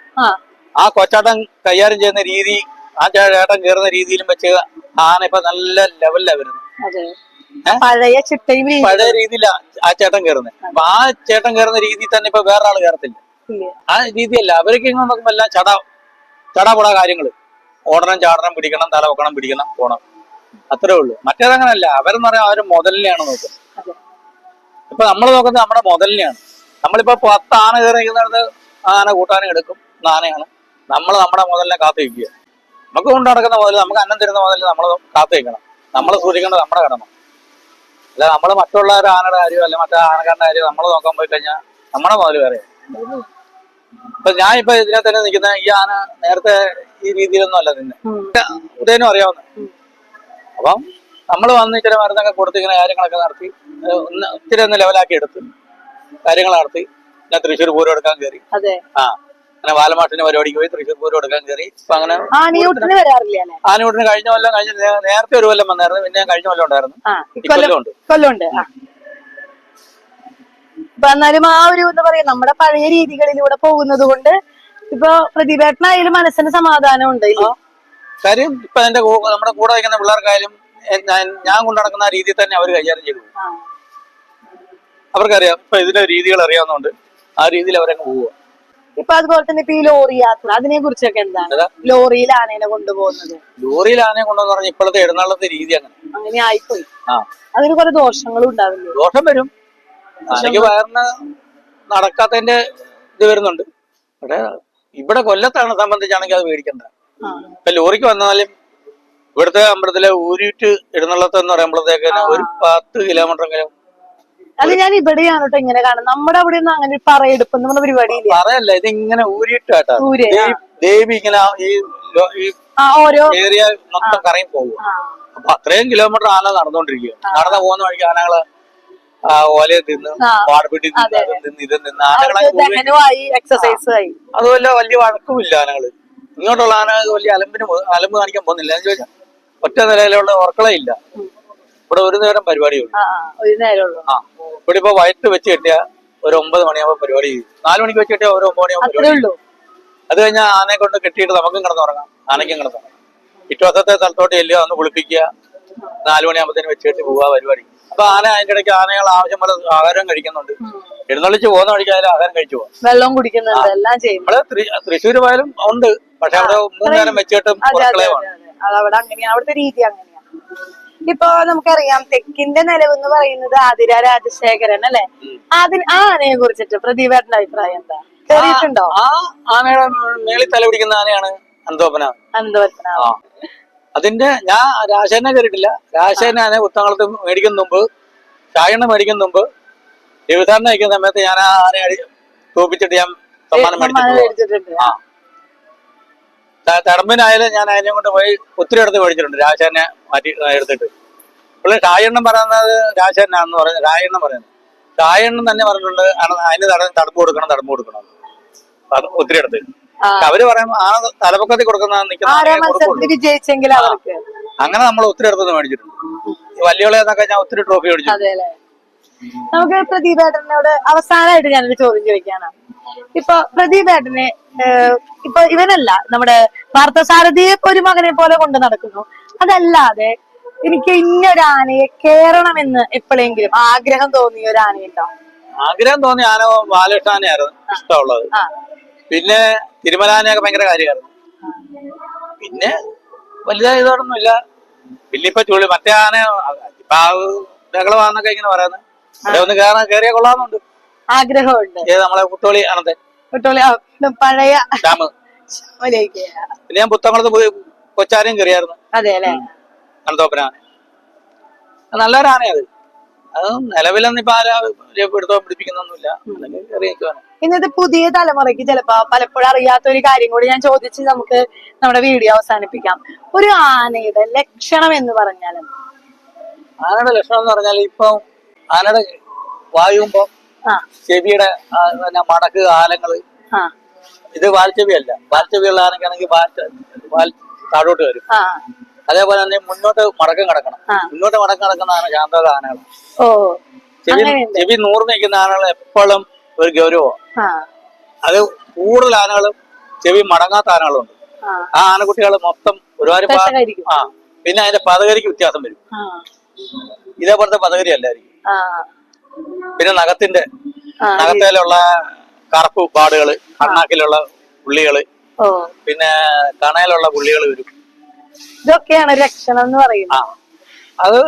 [SPEAKER 2] ആ.
[SPEAKER 1] കൊച്ചാട്ടൻ കൈകാര്യം ചെയ്യുന്ന രീതി ആ ചേട്ടൻ കയറുന്ന രീതിയിലും വെച്ച് ആന ഇപ്പൊ നല്ല ലെവലിലാണ് വരുന്നത്.
[SPEAKER 2] പഴയ രീതിയില
[SPEAKER 1] പഴയ ആ ചേട്ടൻ കയറുന്നത് അപ്പൊ ആ ചേട്ടൻ കയറുന്ന രീതി തന്നെ ഇപ്പൊ വേറൊരാൾ കയറത്തില്ല. ആ രീതിയല്ല. അവർക്ക് ഇങ്ങനെ നോക്കുമ്പോ എല്ലാം ചട ചടാപുട കാര്യങ്ങൾ. ഓടണം ചാടണം പിടിക്കണം തല വെക്കണം പിടിക്കണം പോണം. അത്രേ ഉള്ളൂ. മറ്റേതങ്ങനല്ല അവരെന്ന് പറയാൻ അവർ മുതലിനെയാണ് നോക്കുന്നത്. ഇപ്പൊ നമ്മൾ നോക്കുന്നത് നമ്മുടെ മുതലിനെയാണ്. നമ്മളിപ്പോ പത്ത് ആന കയറിയിരിക്കുന്നിടത്ത് ആന കൂട്ടാനും എടുക്കും ആനയാണ് നമ്മൾ നമ്മുടെ മുതലിനെ കാത്തു വയ്ക്കുക നമുക്ക് കൊണ്ട് നടക്കുന്ന മുതൽ നമുക്ക് അന്നം തരുന്ന മുതൽ നമ്മൾ കാത്തു വയ്ക്കണം നമ്മൾ സൂക്ഷിക്കേണ്ടത് നമ്മുടെ കടമ. അല്ല നമ്മൾ മറ്റുള്ള ആനയുടെ കാര്യമോ അല്ല മറ്റേ ആനക്കാരുടെ കാര്യം നമ്മൾ നോക്കാൻ പോയി കഴിഞ്ഞാൽ നമ്മുടെ മുതൽ വേറെ ഇപ്പൊ ഞാൻ ഇപ്പൊ ഇതിനെ തന്നെ നിൽക്കുന്ന ഈ ആന നേരത്തെ ഈ രീതിയിലൊന്നും അല്ല നിന്നെ. ഉദയനും അറിയാവുന്ന. അപ്പം നമ്മൾ വന്ന് ഇച്ചിരി മരുന്നൊക്കെ കൊടുത്ത് ഇങ്ങനെ കാര്യങ്ങളൊക്കെ നടത്തി ഒന്ന് ഇത്തിരി ഒന്ന് ലെവലാക്കി എടുത്തു കാര്യങ്ങൾ നടത്തി. ഞാൻ തൃശ്ശൂർ പൂരം എടുക്കാൻ കയറി. ആ അങ്ങനെ ബാലമാട്ടിന്റെ പരിപാടിക്ക് പോയി തൃശ്ശൂർ പൂരം എടുക്കാൻ കയറി. ഇപ്പൊ അങ്ങനെ
[SPEAKER 2] ആനയൂട്ടിന്
[SPEAKER 1] കഴിഞ്ഞ കൊല്ലം കഴിഞ്ഞ നേരത്തെ ഒരു കൊല്ലം വന്നായിരുന്നു പിന്നെ ഞാൻ കഴിഞ്ഞ കൊല്ലം ഉണ്ടായിരുന്നു. കൊല്ലം ഉണ്ട്.
[SPEAKER 2] ഇപ്പൊ എന്നാലും ആ ഒരു എന്താ പറയാ നമ്മുടെ പഴയ രീതികളിലൂടെ പോകുന്നത് കൊണ്ട് ഇപ്പൊ പ്രതിഭേട്ടനായാലും മനസ്സിന് സമാധാനം ഉണ്ട് ഇല്ലേ?
[SPEAKER 1] കാര്യം ഇപ്പൊ എന്റെ നമ്മുടെ കൂടെ വയ്ക്കുന്ന പിള്ളേർക്കായാലും ഞാൻ- ഞാൻ കൊണ്ടു നടക്കുന്ന രീതിയിൽ തന്നെ അവർ കൈകാര്യം ചെയ്തു. അവർക്കറിയാം ഇപ്പൊ ഇതിന്റെ രീതികൾ അറിയാവുന്നതുകൊണ്ട് ആ രീതിയിൽ അവരങ്ങ് പോവുക.
[SPEAKER 2] ഇപ്പൊ അതുപോലെ തന്നെ ഇപ്പൊ ഈ ലോറി യാത്ര അതിനെ കുറിച്ചൊക്കെ എന്താണ്? ലോറിയിൽ ആനേനെ കൊണ്ടുപോകുന്നത്.
[SPEAKER 1] ലോറിയിൽ ആനയെ കൊണ്ടുവന്ന് പറഞ്ഞാൽ ഇപ്പോഴത്തെ എഴുന്നള്ളത്തെ രീതി അങ്ങനെ.
[SPEAKER 2] അങ്ങനെ ആയിപ്പോയി. അതിന് കുറെ ദോഷങ്ങളും ഉണ്ടാവില്ല?
[SPEAKER 1] ദോഷം വരും. ആനയ്ക്ക് വയറിന് നടക്കാത്തതിന്റെ ഇത് വരുന്നുണ്ട്. ഇവിടെ ഇവിടെ കൊല്ലത്താണ് സംബന്ധിച്ചാണെങ്കിൽ അത് മേടിക്കണ്ട. ഇപ്പൊ ലോറിക്ക് വന്നാലും ഇവിടുത്തെ അമ്പലത്തിലെ ഊരിട്ട് എഴുന്നള്ളത്ത് എന്ന് പറയുമ്പോഴത്തേക്ക് ഒരു പത്ത് കിലോമീറ്റർ എങ്കിലും
[SPEAKER 2] അത് ഞാൻ ഇവിടെയാണ് കേട്ടോ ഇങ്ങനെ കാണുന്നത്. നമ്മുടെ അവിടെ ഒന്നും അങ്ങനെ പറയെടുപ്പ് നമ്മുടെ പരിപാടിയില്ല.
[SPEAKER 1] പറയല്ല ഇത് ഇങ്ങനെ ഊരിട്ടാട്ടാ
[SPEAKER 2] ഊര്,
[SPEAKER 1] ദേവി ഇങ്ങനെ ഈ
[SPEAKER 2] ഓരോ
[SPEAKER 1] ഏരിയ മൊത്തം കറങ്ങി പോകും അപ്പൊ അത്രയും കിലോമീറ്റർ ആന നടന്നുകൊണ്ടിരിക്കുക നടന്നു പോകുന്ന വഴിക്ക് ആനകൾ ആ ഓലയെ തിന്ന്. പാടപ്പെട്ടി തിന്ന് അത് തിന്ന് ഇത് തിന്ന് ആനകളെ
[SPEAKER 2] അവർക്ക് ദഹനമായി ആയി
[SPEAKER 1] അതുമല്ല വലിയ വഴക്കുമില്ല ആനകൾ. ഇങ്ങോട്ടുള്ള ആന വലിയ അലമ്പിന് അലമ്പ് കാണിക്കാൻ പോകുന്നില്ല. എന്ന് ചോദിച്ചാൽ ഒറ്റ നിലയിലുള്ള ഉറക്കളയില്ല ഇവിടെ ഒരു നേരം പരിപാടിയുള്ളൂ.
[SPEAKER 2] ആ
[SPEAKER 1] ഇവിടെ ഇപ്പൊ വയറ്റ് വെച്ച് കെട്ടിയ ഒരു ഒമ്പത് മണിയാകുമ്പോ പരിപാടി ചെയ്യും നാല് മണിക്ക് വെച്ച് കെട്ടിയ ഒരു ഒമ്പത് മണിയാകുമ്പോൾ പരിപാടി അത് കഴിഞ്ഞാൽ ആനയെ കൊണ്ട് കെട്ടിയിട്ട് നമുക്കും കിടന്നുറങ്ങാം. ആനയ്ക്കും കിടന്നുറങ്ങാം. ഇറ്റവസത്തെ സ്ഥലത്തോട്ട് ചെല്ലുക ഒന്ന് കുളിപ്പിക്കുക നാല് മണിയാകുമ്പത്തേന് വെച്ച് കെട്ടി പോവുക പരിപാടി. അപ്പൊ ആന അതിന്റെ ഇടയ്ക്ക് ആനകൾ ആവശ്യം പോലെ ആഹാരം കഴിക്കുന്നുണ്ട്. എഴുന്നള്ളിച്ച് പോകുന്ന വഴിക്കായാലും ആഹാരം കഴിച്ചു പോകാം
[SPEAKER 2] വെള്ളം കുടിക്കുന്നുണ്ട് എല്ലാം ചെയ്യും.
[SPEAKER 1] നമ്മൾ തൃ- തൃശ്ശൂര് പോയാലും ഉണ്ട്. പക്ഷെ അവിടെ മൂന്ന് നേരം വെച്ചിട്ടും
[SPEAKER 2] അതെ അതെ
[SPEAKER 1] ഉറക്കളയുമാണ്
[SPEAKER 2] അതെ അതെ. അത് അവിടെ അങ്ങനെയാ അവിടുത്തെ രീതി അങ്ങനെയാ. ഇപ്പൊ നമുക്കറിയാം തെക്കിന്റെ നിലവെന്ന് പറയുന്നത് ആതിര രാജശേഖരൻ അല്ലെ? അതിന് ആ ആനയെ കുറിച്ചിട്ട് പ്രദീപേട്ടന്റെ അഭിപ്രായം എന്താ? കേറിയിട്ടുണ്ടോ?
[SPEAKER 1] ആ ആനയുടെ മേളിൽ തല പിടിക്കുന്ന ആനയാണ്
[SPEAKER 2] അന്തോപന.
[SPEAKER 1] അന്തോപന. അതിന്റെ ഞാൻ രാശേനെ കയറിയിട്ടില്ല. രാശേനെ ഞാൻ പുത്തങ്ങളത്ത് മേടിക്കുന്ന മുമ്പ് ചായണ്ണ മേടിക്കുന്ന മുമ്പ് ദേവസാറിനെ അയക്കുന്ന സമയത്ത് ഞാൻ ആനെ തോപ്പിച്ചിട്ട് ഞാൻ സമ്മാനം മേടിച്ചിട്ടുണ്ട്. ആ. തടമ്പിനായാലും ഞാൻ അതിനെ കൊണ്ട് പോയി ഒത്തിരി അടുത്ത് മേടിച്ചിട്ടുണ്ട് രാശേനെ മാറ്റി എടുത്തിട്ട്. പുള്ളി ചായണ്ണം പറയുന്നത് രാശേനാന്ന് പറയുന്നത് രായണ്ണം പറയുന്നത് ചായണ്ണം തന്നെ പറഞ്ഞിട്ടുണ്ട് അതിന് തടം തടമ്പ് കൊടുക്കണം തടമ്പ് കൊടുക്കണം. ഒത്തിരി അടുത്ത്. അവർ പറയുമ്പോ ആ തലപ്പൊക്കത്തിൽ കൊടുക്കുന്ന നിൽക്കുന്ന
[SPEAKER 2] വിജയിച്ചെങ്കിൽ അവർക്ക്?
[SPEAKER 1] അങ്ങനെ നമ്മൾ ഒത്തിരി അടുത്ത് മേടിച്ചിട്ടുണ്ട്. വലിയോളെ ഞാൻ ഒത്തിരി ട്രോഫി മേടിച്ചു
[SPEAKER 2] നമുക്ക് പ്രദീപേട്ടനോട് അവസാനമായിട്ട് ഞാനൊരു ചോദ്യം ചോദിക്കാണ് ഇപ്പൊ പ്രദീപേട്ടനെ ഇപ്പൊ ഇവനല്ല നമ്മുടെ പാർത്ഥസാരഥിയെ ഒരു മകനെ പോലെ കൊണ്ട് നടക്കുന്നു. അതല്ലാതെ എനിക്ക് ഇന്നൊരു ആനയെ കേറണമെന്ന് എപ്പോഴെങ്കിലും ആഗ്രഹം തോന്നിയ ഒരു ആനയുണ്ടോ?
[SPEAKER 1] ആഗ്രഹം തോന്നിയ ആന ബാലകൃഷ്ണ ആനയായിരുന്നു.
[SPEAKER 2] ഇഷ്ടമുള്ളത്.
[SPEAKER 1] പിന്നെ തിരുമലാനയൊക്കെ ഭയങ്കര കാര്യമായിരുന്നു. പിന്നെ വലുതായ ഇതോടൊന്നുമില്ല പിന്നെ ഇപ്പൊ ചുള്ളി മറ്റേ ആന ഇപ്പൊ ആ ബഹളമാന്നൊക്കെ ഇങ്ങനെ പറയുന്നത് അവിടെ ഒന്ന് കയറാൻ കയറിയ കൊള്ളാന്നുണ്ട്
[SPEAKER 2] ആഗ്രഹമുണ്ട്.
[SPEAKER 1] ഏത് നമ്മളെ കുട്ടോളി ആണത്തെ
[SPEAKER 2] കുട്ടോളി പഴയ
[SPEAKER 1] ഡാം. പിന്നെ ഞാൻ പുത്തങ്കുളത്ത് പോയി കൊച്ചാരെയും കയറിയായിരുന്നു.
[SPEAKER 2] അതെ അല്ലേ?
[SPEAKER 1] ആന. അത് നിലവിലൊന്നും ഇപ്പൊ ആരാ എടുത്തോ പിടിപ്പിക്കുന്നൊന്നുമില്ല. അല്ലെങ്കിൽ കയറി നിൽക്കുവാണ്.
[SPEAKER 2] ഇന്നത്തെ പുതിയ തലമുറയ്ക്ക് ചിലപ്പോ പലപ്പോഴും അറിയാത്ത ഒരു കാര്യം കൂടി ഞാൻ ചോദിച്ച് നമുക്ക് നമ്മുടെ വീഡിയോ അവസാനിപ്പിക്കാം. ഒരു ആനയുടെ ലക്ഷണം എന്ന് പറഞ്ഞാൽ
[SPEAKER 1] ആനയുടെ ലക്ഷണം എന്ന് പറഞ്ഞാൽ ഇപ്പൊ ആനയുടെ വായുമ്പോ ചെവിയുടെ പിന്നെ മടക്ക്
[SPEAKER 2] ആലങ്ങൾ
[SPEAKER 1] ഇത് വാൽച്ചെവിയല്ല വാൽച്ചെവിയുള്ള ആനക്കാണെങ്കിൽ വാൽ താഴോട്ട് വരും. അതേപോലെ തന്നെ മുന്നോട്ട് മടക്കം കിടക്കണം. മുന്നോട്ട് മടക്കം കിടക്കുന്ന ആന ശാന്തത ആനകൾ
[SPEAKER 2] ഓ
[SPEAKER 1] ചെവി ചെവി നൂറ് നിൽക്കുന്ന ആനകൾ എപ്പോഴും ഒരു ഗൗരവമാണ്. അത് കൂടുതൽ ആനകളും ചെവി മടങ്ങാത്ത ആനകളുണ്ട്.
[SPEAKER 2] ആ.
[SPEAKER 1] ആ ആനക്കുട്ടികൾ മൊത്തം ഒരുപാട് ആ. പിന്നെ അതിന്റെ പതകരിക്ക് വ്യത്യാസം വരും. ഇതേപോലത്തെ പതകരി അല്ലായിരിക്കും. പിന്നെ നഖത്തിന്റെ നഖത്തേലുള്ള കറുപ്പ് പാടുകൾ കണ്ണാക്കിലുള്ള
[SPEAKER 2] പുള്ളികൾ
[SPEAKER 1] പിന്നെ കണയിലുള്ള പുള്ളികൾ വരും.
[SPEAKER 2] ഇതൊക്കെയാണ് ലക്ഷണം എന്ന് പറയുന്നത്.
[SPEAKER 1] അത്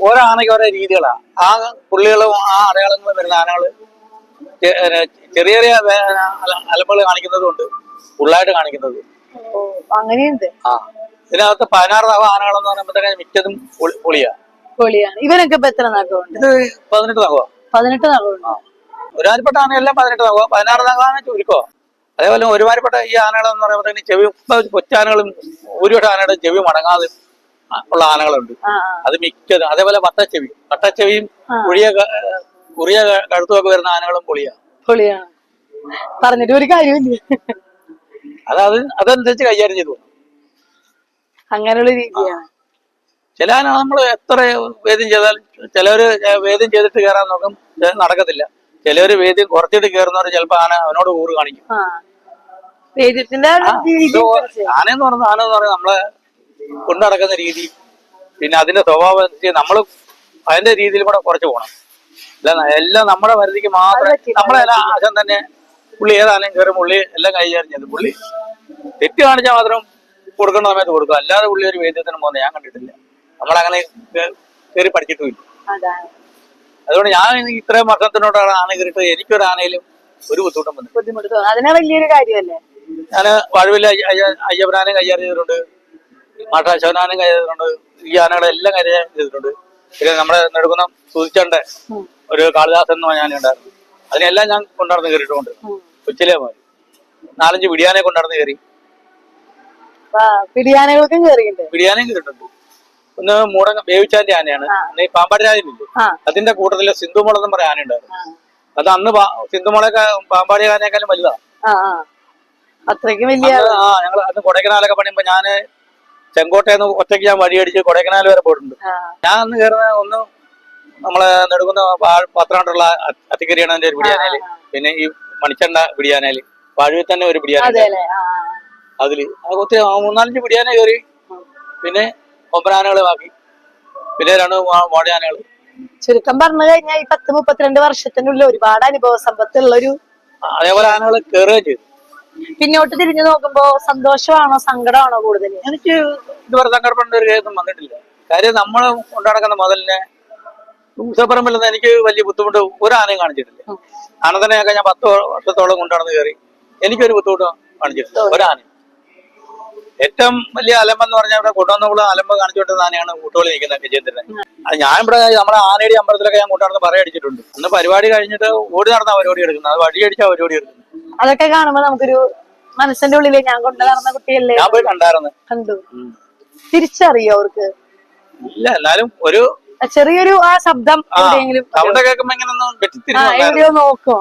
[SPEAKER 1] ഓരോ ആനയ്ക്ക് ഓരോ രീതികളാ. ആ പുള്ളികളും ആ അടയാളങ്ങളും വരുന്ന ആനകൾ ചെറിയ ചെറിയ അലമ്പുകൾ കാണിക്കുന്നതുണ്ട്. ഫുള്ളായിട്ട് കാണിക്കുന്നത്.
[SPEAKER 2] അങ്ങനെയുണ്ട്.
[SPEAKER 1] ആ. ഇതിനകത്ത് പതിനാറ് തവ ആനകളെന്ന് പറയുമ്പോഴത്തേക്കും മിക്കതും പൊളിയാ പുളിയാ.
[SPEAKER 2] പൊളിയാണ്. ഇവനൊക്കെ ഇപ്പൊ എത്ര നഖമുണ്ട്?
[SPEAKER 1] ഇത് പതിനെട്ട് തവ
[SPEAKER 2] പതിനെട്ട് നഖമുണ്ട്.
[SPEAKER 1] ഒരുമാതിരിപ്പെട്ട ആനയെല്ലാം പതിനെട്ട് തവ പതിനാറ് തവ ചുരുക്കോ അതേപോലെ ഒരുമാതിരിപ്പെട്ട ഈ ആനകളെന്ന് പറയുമ്പോഴത്തേക്കും ചെവി കൊച്ചാനകളും ഒരുപാട് ആനയുടെ ചെവി മടങ്ങാതെ ഉള്ള ആനകളുണ്ട്. അത് മിക്കതും അതേപോലെ വട്ടച്ചെവി. വട്ടച്ചെവിയും. കുഴിയ കുറിയ കഴുത്തുമൊക്കെ വരുന്ന ആനകളും പൊളിയാ.
[SPEAKER 2] പൊളിയാണ് പറഞ്ഞിട്ട് ഒരു കാര്യമില്ല
[SPEAKER 1] അത് അത് അതനുസരിച്ച് കൈകാര്യം ചെയ്തു.
[SPEAKER 2] അങ്ങനെയുള്ള രീതിയാണ്
[SPEAKER 1] ചില ആന നമ്മൾ എത്ര വേദ്യം ചെയ്താൽ ചിലവര് വേദ്യം ചെയ്തിട്ട് കയറാൻ നോക്കും. നടക്കത്തില്ല. ചിലവര് വേദ്യം കുറച്ചിട്ട് കയറുന്നവർ ചിലപ്പോ ആന അവനോട് കൂറ് കാണിക്കും. ഇത് ആനയെന്ന് പറഞ്ഞ ആന എന്ന് പറഞ്ഞാൽ നമ്മളെ കൊണ്ടു നടക്കുന്ന രീതി. പിന്നെ അതിന്റെ സ്വഭാവം നമ്മൾ അതിന്റെ രീതിയിൽ കൂടെ കുറച്ച് പോകണം എല്ലാം നമ്മുടെ പരിധിക്ക് മാത്രം
[SPEAKER 2] നമ്മളെ
[SPEAKER 1] നമ്മളെല്ലാം ആശം തന്നെ പുള്ളി ഏതാനും കയറും പുള്ളി എല്ലാം കൈകാര്യം ചെയ്തു പുള്ളി തെറ്റ് കാണിച്ചാൽ മാത്രം കൊടുക്കേണ്ട സമയത്ത് കൊടുക്കും. അല്ലാതെ പുള്ളി ഒരു വേദ്യത്തിന് പോകുന്നത് ഞാൻ കണ്ടിട്ടില്ല. നമ്മളങ്ങനെ കയറി പഠിച്ചിട്ടുമില്ല. അതുകൊണ്ട് ഞാൻ ഇത്രയും വർഷത്തിനോടാണ് ആന കയറിയിട്ട് എനിക്കൊരു ആനയിലും ഒരു ബുദ്ധിമുട്ടും വന്നു
[SPEAKER 2] ബുദ്ധിമുട്ട് അതിനെ വലിയൊരു കാര്യമല്ലേ?
[SPEAKER 1] ഞാൻ വഴുവില്ല അയ്യപ്പനാനും കൈകാര്യം ചെയ്തിട്ടുണ്ട്. മാട്ടാശവനാനും കൈകാര്യം ചെയ്തിട്ടുണ്ട്. ഈ ആനകളെല്ലാം കാര്യം ചെയ്തിട്ടുണ്ട്. പിന്നെ നമ്മുടെ നെടുക്കുന്ന സൂചിച്ചണ്ട ഒരു കാളിദാസൻ എന്ന് ഞാൻ ഉണ്ടായിരുന്നു. അതിനെല്ലാം ഞാൻ കൊണ്ടുനടന്ന് കയറിയിട്ടുണ്ട്. കൊച്ചിലെ മാറി നാലഞ്ച് പിടിയാനെ കൊണ്ടുനടന്ന് കയറി.
[SPEAKER 2] പിടിയാനകൾക്കും
[SPEAKER 1] പിടിയാനയും കയറിയിട്ടുണ്ട്. ഒന്ന് മൂടങ്ങ വേവിച്ചാന്റെ ആനയാണ്. ഈ പാമ്പാടി രാജനില്ലേ അതിന്റെ കൂട്ടത്തിൽ സിന്ധുമോൾ എന്ന് പറയുന്ന ആന ഉണ്ടായിരുന്നു. അത് അന്ന് സിന്ധുമോളൊക്കെ പാമ്പാടി ആനയെക്കാളും വലുതാണ്
[SPEAKER 2] അത്രയ്ക്ക് വലിയ
[SPEAKER 1] ആ ഞങ്ങൾ അന്ന് കൊടൈക്കനാലൊക്കെ പണിയുമ്പോ ഞാൻ ചെങ്കോട്ടയെന്ന് ഒറ്റയ്ക്ക് ഞാൻ വഴിയടിച്ച് കൊടൈക്കനാൽ വരെ പോയിട്ടുണ്ട്. ഞാൻ അന്ന് കയറുന്ന ഒന്ന് നമ്മളെ നെടുക്കുന്ന പത്രാണ്ടുള്ള അത്തിക്കരിയാണ് ഒരു ബിരിയാണിയിൽ. പിന്നെ ഈ മണിച്ചണ്ട ബിരിയാണിയിൽ. വാഴവിൽ തന്നെ ഒരു ബിരിയാണി. അതിൽ ഒത്തിരി മൂന്നാലഞ്ച് ബിരിയാണി കയറി. പിന്നെ ഒമ്പനാനകൾ ബാക്കി പിന്നെ രണ്ട് മോടയാനകൾ
[SPEAKER 2] ചുരുക്കം പറഞ്ഞു കഴിഞ്ഞാൽ ഈ പത്ത് മുപ്പത്തിരണ്ട് വർഷത്തിനുള്ളിൽ ഒരുപാട് അനുഭവ സമ്പത്തുള്ള ഒരു
[SPEAKER 1] അതേപോലെ ആനകൾ കയറുകയും ചെയ്തു.
[SPEAKER 2] പിന്നോട്ട് തിരിഞ്ഞു നോക്കുമ്പോ സന്തോഷമാണോ സങ്കടമാണോ കൂടുതൽ
[SPEAKER 1] എനിക്ക് ഇതുവരെ സങ്കടപ്പെടേണ്ട ഒരു കേസും വന്നിട്ടില്ല. കാര്യം നമ്മൾ കൊണ്ടുനടക്കുന്ന മുതലിനെ ഉത്സവപ്പറമ്പിലൊന്നും എനിക്ക് വലിയ ബുദ്ധിമുട്ട് ഒരു ആനയും കാണിച്ചിട്ടില്ല. ആനന്ദനെയൊക്കെ ഞാൻ പത്ത് വർഷത്തോളം കൊണ്ടുനടന്ന് കയറി എനിക്കൊരു ബുദ്ധിമുട്ട് കാണിച്ചിട്ടില്ല ഒരു ആന ഏറ്റവും വലിയ അലമ്പെന്ന് പറഞ്ഞാൽ ഇവിടെ കൊണ്ടുവന്നപ്പോൾ അലമ്പ് കാണിച്ചുകൊണ്ടിരുന്ന ആനയാണ് കൂട്ടുകളി നിൽക്കുന്ന വിജയത്തിന് അത് ഞാൻ ഇവിടെ നമ്മുടെ ആനയുടെ അമ്പലത്തിലൊക്കെ ഞാൻ കൊണ്ടുനടന്ന് പറയടിച്ചിട്ടുണ്ട്. അന്ന് പരിപാടി കഴിഞ്ഞിട്ട് ഓടി നടന്ന പരിപാടി എടുക്കുന്നത്. അത് വഴിയടിച്ച പരിപാടി എടുക്കുന്നത്.
[SPEAKER 2] അതൊക്കെ കാണുമ്പോ നമുക്കൊരു മനസ്സിന്റെ ഉള്ളിലേ ഞാൻ കൊണ്ടു നടന്ന കുട്ടിയല്ലേ? കണ്ടു. തിരിച്ചറിയോ അവർക്ക്?
[SPEAKER 1] ഇല്ല എന്നാലും ഒരു
[SPEAKER 2] ചെറിയൊരു ആ ശബ്ദം എവിടെയോ നോക്കും.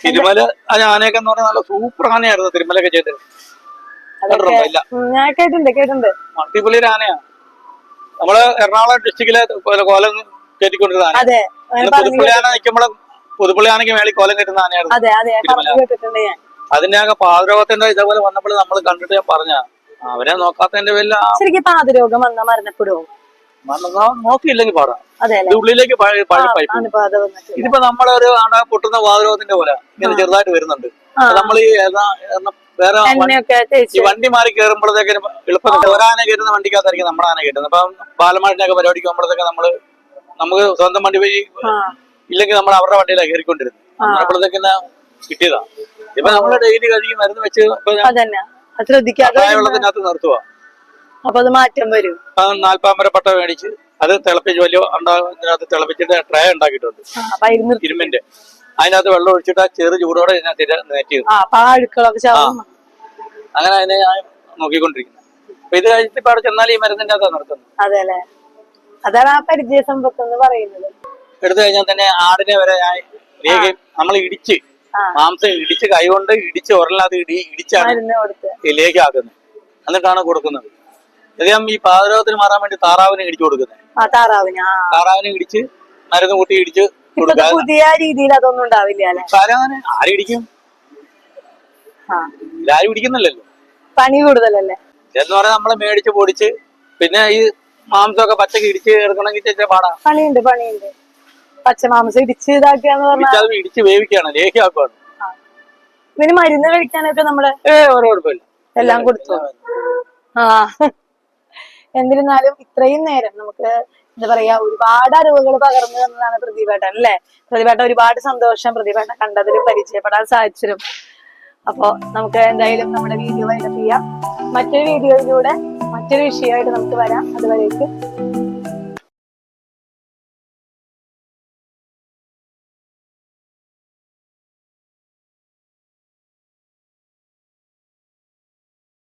[SPEAKER 1] തിരുമല ആ ആനയൊക്കെ എന്ന് പറഞ്ഞാൽ നല്ല സൂപ്പർ ആനയായിരുന്നു തിരുമലൊക്കെ കണ്ടിട്ടുണ്ടോ?
[SPEAKER 2] ഞാൻ കേട്ടിട്ടുണ്ട് കേട്ടിട്ടുണ്ട്.
[SPEAKER 1] അടിപൊളി ഒരു ആനയാണ് നമ്മൾ എറണാകുളം ഡിസ്ട്രിക്റ്റിലെ കോല- കയറ്റിക്കൊണ്ടിരുന്ന ആന പുതുപ്പള്ളി ആന നിൽക്കുമ്പോൾ പുതുപ്പള്ളി ആനയ്ക്ക് മേളിൽ കോലം കെട്ടുന്ന ആനയായിരുന്നു.
[SPEAKER 2] അതെ അതെ കേട്ടിട്ടുണ്ട് ഞാൻ
[SPEAKER 1] അതിന്റെ പാതരോഗത്തിന്റെ ഇതേപോലെ വന്നപ്പോൾ നമ്മൾ കണ്ടിട്ട് ഞാൻ പറഞ്ഞ അവരെ നോക്കാത്തതിന്റെ പേരിൽ
[SPEAKER 2] ശരിക്കും പാതരോഗം വന്ന മരണപ്പെടുവോ?
[SPEAKER 1] മണ്ണ് നോക്കിയില്ലെങ്കിൽ പാടാം. ഉള്ളിലേക്ക് ഇതിപ്പോ നമ്മളൊരു ആണ പൊട്ടുന്ന വാതരോഗത്തിന്റെ പോലെ ഇങ്ങനെ ചെറുതായിട്ട് വരുന്നുണ്ട്. നമ്മൾ ഈ വേറെ വണ്ടി- ഈ വണ്ടി മാറി കയറുമ്പോഴത്തേക്കും എളുപ്പം ഒരാന കയറുന്ന വണ്ടിക്കകത്തായിരിക്കും നമ്മുടെ ആന കയറ്റുന്നത്. അപ്പം ബാലമാടിന്റെ ഒക്കെ പരിപാടിക്ക് പോകുമ്പോഴത്തേക്ക് നമ്മൾ നമുക്ക് സ്വന്തം വണ്ടി പോയി ഇല്ലെങ്കിൽ നമ്മൾ അവരുടെ വണ്ടിയിലാണ് കയറിക്കൊണ്ടിരുന്നത്. അപ്പോഴത്തേക്ക് കിട്ടിയതാ. ഇപ്പൊ നമ്മൾ ഡെയിലി കഴിക്കും മരുന്ന് വെച്ച് വെള്ളത്തിനകത്ത് നിർത്തുക
[SPEAKER 2] അപ്പൊ അത് മാറ്റം വരും.
[SPEAKER 1] നാൽപ്പാമ്പര പട്ട മേടിച്ച് അത് തിളപ്പിച്ച് വലിയ ഉണ്ടാകുന്നതിനകത്ത് തിളപ്പിച്ചിട്ട് ട്രേ ഉണ്ടാക്കിയിട്ടുണ്ട്. ഇരുമ്പിന്റെ. അതിനകത്ത് വെള്ളം ഒഴിച്ചിട്ട് ആ ചെറു ചൂടോടെ ഇതിനകത്ത്
[SPEAKER 2] ചാവും.
[SPEAKER 1] അങ്ങനെ അതിനെ ഞാൻ നോക്കിക്കൊണ്ടിരിക്കുന്നത് അപ്പൊ ഇത് കഴിച്ചിട്ട് ഇപ്പൊ അവിടെ ചെന്നാൽ ഈ മരുന്നിന്റെ അകത്താണ് നിർത്തുന്നത്.
[SPEAKER 2] അതെ അല്ലെ? അതാണ് ആ പരിചയ സമ്പത്ത് എന്ന് പറയുന്നത്.
[SPEAKER 1] എടുത്തു കഴിഞ്ഞാൽ തന്നെ ആടിനെ വരെ ഞാൻ ലേഖയും നമ്മൾ ഇടിച്ച് മാംസം ഇടിച്ച് കൈകൊണ്ട് ഇടിച്ച് ഉരലിനകത്ത് ഇടി ഇടിച്ചാണ് ലേഖയാക്കുന്നത് എന്നിട്ടാണ് കൊടുക്കുന്നത്. അദ്ദേഹം ഈ പാതരോഗത്തിന് മാറാൻ വേണ്ടി താറാവിനെ ഇടിച്ചു കൊടുക്കുന്നത്.
[SPEAKER 2] താറാവിന്
[SPEAKER 1] ഇടിച്ച് മരുന്ന് കൂട്ടി ഇടിച്ച്
[SPEAKER 2] പുതിയ രീതിയിൽ അതൊന്നും ഉണ്ടാവില്ല
[SPEAKER 1] ആരും ഇടിക്കും?
[SPEAKER 2] ആ.
[SPEAKER 1] ഇതാരും ഇടിക്കുന്നില്ലല്ലോ.
[SPEAKER 2] പണി കൂടുതലല്ലേ?
[SPEAKER 1] എന്ന് പറഞ്ഞാൽ നമ്മൾ മേടിച്ച് പൊടിച്ച് പിന്നെ ഈ മാംസമൊക്കെ പച്ചക്ക് ഇടിച്ച് എടുക്കണമെങ്കിൽ ചേച്ചാ പാടാ.
[SPEAKER 2] പണിയുണ്ട് പണിയുണ്ട്. പച്ചമാംസം ഇടിച്ച് ഇതാക്കുകയെന്ന് പറഞ്ഞാൽ
[SPEAKER 1] ഇടിച്ച് വേവിക്കുകയാണ് ലേഖ്യമാക്കുകയാണ്
[SPEAKER 2] ഇതിന് മരുന്ന് കഴിക്കാനൊക്കെ
[SPEAKER 1] നമ്മൾ
[SPEAKER 2] എല്ലാം കൊടുത്തു. ആ. എന്നിരുന്നാലും ഇത്രയും നേരം നമുക്ക് എന്താ പറയാ ഒരുപാട് അറിവുകൾ പകർന്നു തന്നതാണ് പ്രതിഭേട്ടൻ അല്ലെ? പ്രതിഭേട്ടൻ ഒരുപാട് സന്തോഷം പ്രതിഭേട്ടൻ കണ്ടതിലും പരിചയപ്പെടാൻ സാധിച്ചിരും അപ്പോ നമുക്ക് എന്തായാലും നമ്മുടെ വീഡിയോ വൈൻഡപ്പ് ചെയ്യാം. മറ്റൊരു വീഡിയോയിലൂടെ മറ്റൊരു വിഷയമായിട്ട് നമുക്ക് വരാം. അതുവരേക്കും